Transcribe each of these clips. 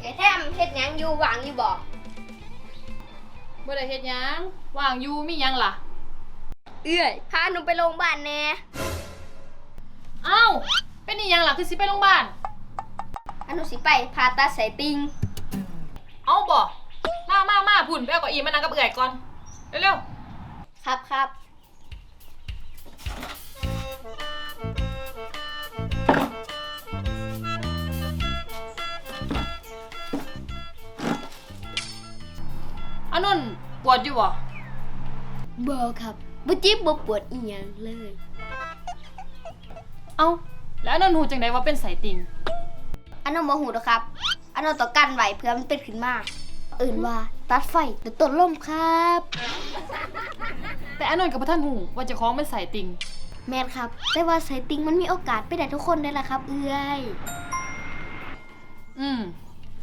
แกแทมเฮ็ดหยังอยู่วางอยู่บ่บ่ได้เฮ็ดหยังว่างอยู่มีหยังล่ะ เอื้อยพาหนูไปโรงพยาบาลแหน่เอ้า เป็นอีหยังล่ะคือสิไปโรงพยาบาล อันหนูสิไปผ่าตัดสายติ่งเอ้าบ่มามามาพุ่นไปเอาเก้าอี้มานั่งกับเอื่อยก่อน เร็วครับครับ นนท์ปวดอยู่บ่บ่ครับบ่เจ็บบ่ปวดอีหยังเลย เอ้าแล้วอานนท์หูจังไดว่าเป็นไสติ่งอันนั้นบ่ฮู้ดอกครับ อันนั้นต้องกันไว้เพื่อมันเป็นขึ้นมา เอื่นว่าตัดไฟแต่ต้นลมครับ แต่อานนท์กับบ่ทันหูว่าเจะคล้าของเป็นไสติ่งแม่นครับ แต่ว่าสายติ่งมันมีโอกาสไปได้ทุกคนได้ล่ะครับ เอื้อย อืม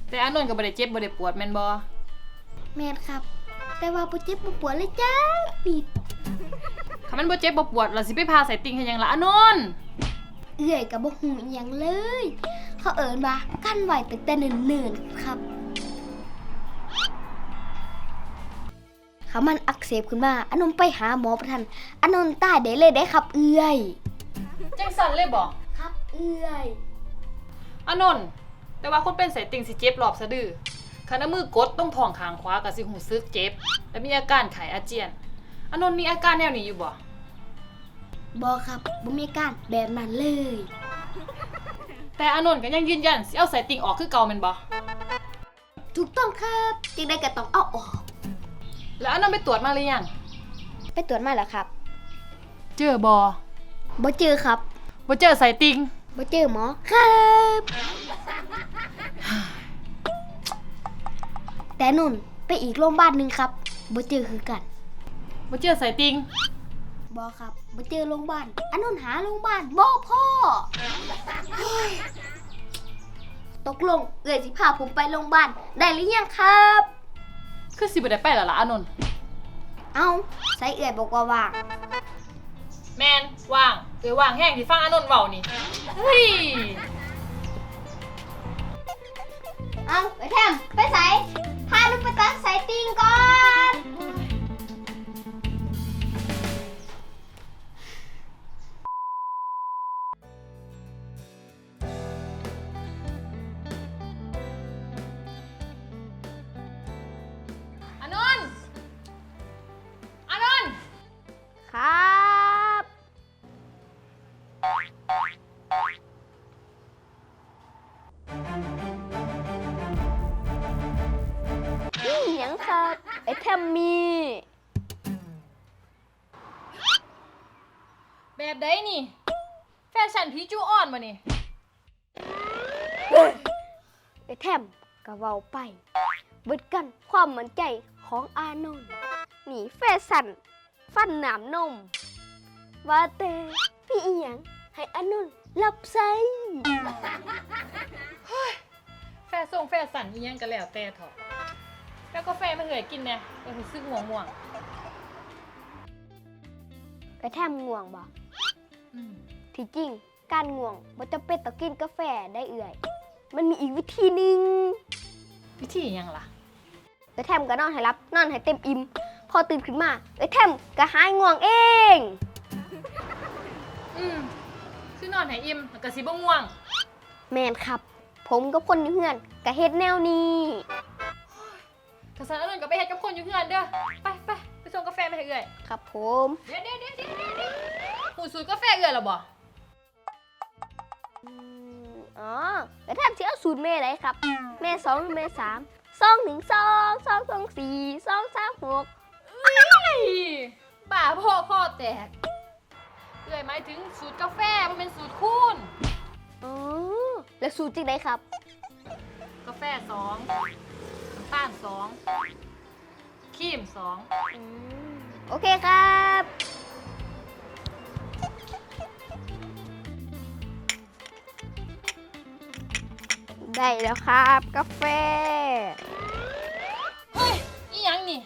แต่อานนท์ก็บ่ได้เจ็บบ่ได้ปวดแม่นบ่ แม่นครับ แต่ว่าบ่เจ็บบ่ปวดเลยจ้านิดถ้ามันบ่เจ็บบ่ปวดเราสิไปพาไสติ่งเฮ็ดหยังล่ะอานนท์เอื้อยกับบ่ฮู้อีหยังเลย เขาเอิ้นว่ากันไว้ตั้งแต่เนิ่นๆครับถ้ามันอักเสบขึ้นมาอันนนไปหาหมอประทันอันนนตายได้เลยได้ครับ เอื้อยจังสั่นเลยบ่ครับ เอื้อยอานนท์แต่ว่าคนเป็นไสติ่งสิเจ็บรอบสะดือ คันเอามือกดต้องท้องข้างขวาก็สิหูซึกเจ็บ และมีอาการไข้อาเจียนอานนท์มีอาการแนวนี้อยู่บ่บอครับบ่มีอาการแบบนั้นเลย แต่อานนท์ก็ยังยืนยันสิเอาสายติ่งออกคือเก่าแม่นบ่ถูกต้องครับจึงได้ก็ต้องเอาออก แล้วอานนท์ไปตรวจมาหรือยังไปตรวจมาแล้วครับเจอบ่บ่เจอครับบ่เจอสายติ่งบ่เจอหมอครับ แต่นุ่นไปอีกโรงพยาบาลหนึงครับบ่เจอคือกันบ่เจอสายติ่งบอครับมาเจอโรงพยาบาลอันนนหาโรงพยาบาลบอพ่อเฮ้ยตกลงเอ่ยสิพาผมไปโรงพยาบาลได้หรือยังครับ คือสิบ่ได้ไปแล้วล่ะอานนท์เอาใส่เอ่ยบอกว่าว่างแม่นว่างเอ้ยว่างแห้งที่ฟังอานนท์เว้านี่เฮ้ย เอาไปแทมไปใส่ พาลูกไปตัดสายติงก่อน ครับ ไอแทมมีแบบใดนี่ แฟชั่นผีจูอ่อนบ่นี่ไอแทมก็เว้าไปเบิดกันความมั่นใจของอานนท์นี่แฟสันฟันหนามนม ว่าแต่พี่อีหยังให้อานนท์รับใส่แฟส่งแฟสั่นอีหยังก็แล้วแต่เถอะ แล้วกาแฟมาเหื่อยกินแน่ก็รู้สึกง่วงกระแทมง่วงบ่ๆอืมที่จริง การง่วงบ่จะเป็นต้องกินกาแฟได้เอื่อย มันมีอีกวิธีหนึ่งวิธีหยังล่ะ กระแทมก็นอนให้รับนอนให้เต็มอิ่มพอตื่นขึ้นมาไอแทมก็หายง่วงเอง อืมคือนอนให้อิ่มแล้วก็สิบ่ง่วง แมนครับ ผมกับคนอยู่เฮือนก็เฮ็ดแนวนี้ กระสันอรุณก็ไปเฮ็ดกับคนอยู่เฮือนเด้อ ไปไปไปส่งกาแฟไปให้เอื่อยครับผมเดี๋ยวเดี๋ยวเดี๋ยวเดี๋ยวเดี๋ยวหูสูตรกาแฟเอื่อยแล้วบ่อืมอ๋อกระแทมสิเอาสูตรแม่ไหนครับ แม่สองหรือแม่สามสองหนึ่งสองสองสองสี่สองสามหกเฮ้ยป่าพ่อพ่อแตก เอื่อยหมายถึงสูตรกาแฟมันเป็นสูตรคูณ อ๋อแล้วสูตรจริงไหนครับ กาแฟสองน้ำตาลสองครีมสองอืมโอเคครับ ได้แล้วครับ กาแฟ เฮ้ยอีหยังนี่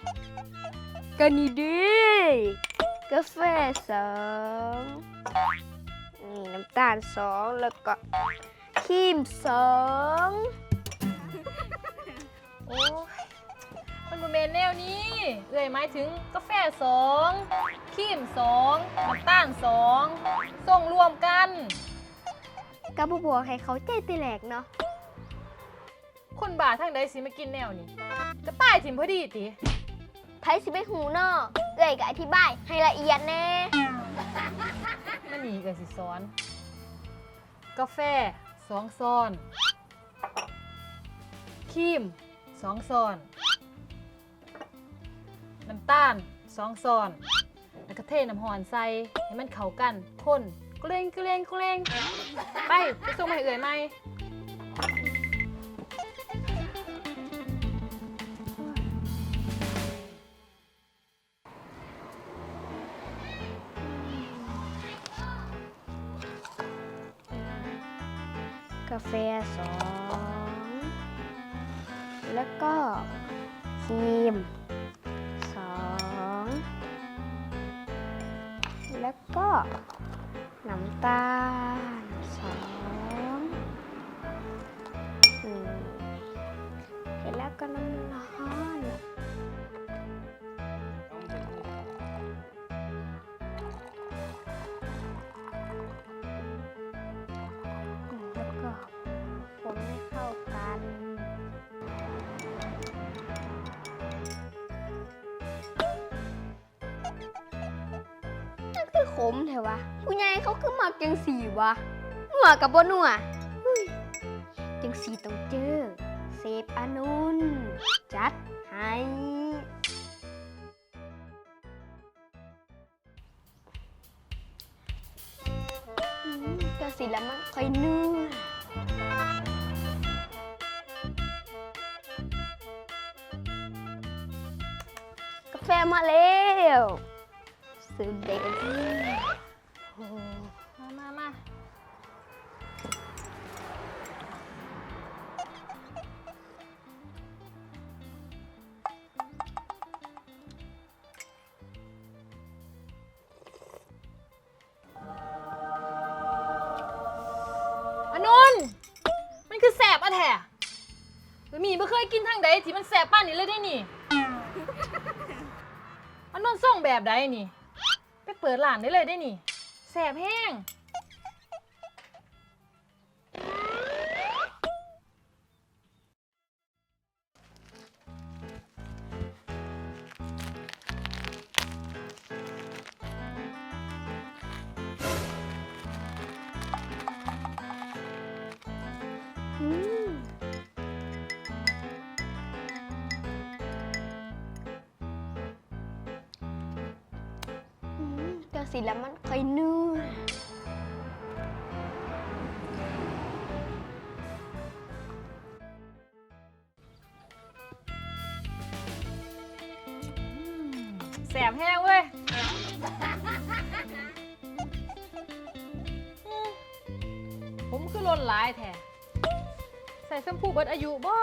ก็นี่ดิกาแฟสองนี่น้ำตาลสองแล้วก็ครีมสอง โอ้ยมันบ่แม่นแนวนี้ เอ่ยหมายถึงกาแฟสองครีมสองน้ำตาลสองส่งรวมกันกระบอกให้เขาใจแตแหลกเนาะคนบาทางใดสิมากินแนวนี้ก็ตายถิ่มพอดีติ ไผสิไปหูเนาะเอ้ยก็อธิบายให้ละเอียดแน่ มันนี่ก็สิสอน กาแฟสองซอนครีม สองซอน น้ำตาลสองซอน แล้วก็เทน้ำหอนใส่ให้มันเข้ากันคนเกรงเกรงเกรงไปไปส่งให้เอื่อยไหมกาแฟสอง แล้วก็ครีมสองแล้วก็น้ำตาล ขมเถอะวะผู้ใหญ่เขาคือหมักจังสีวะหนัวกับบ่หนัวเฮ้ยจังสีต้องเจอเซฟอานุนจัดให้อืมจังสีแล้วมันค่อยเนื้อกาแฟมาแล้ว ซื้อเด็กโอ้โหมามามาอานนท์มันคือแสบอะแท้หรือมีไม่เคยกินทางใดที่มันแสบป้านนี้เลยได้นี่อานนท์ส่งแบบใดนี่ ไปเปิดร้านได้เลยได้นี่แสบแห้ง สีแล้วมันค่อยเนื้อแสบแห้งเว้ย ผมคือลนหลายแท้ใส่แชมพูเบิดอายุบ่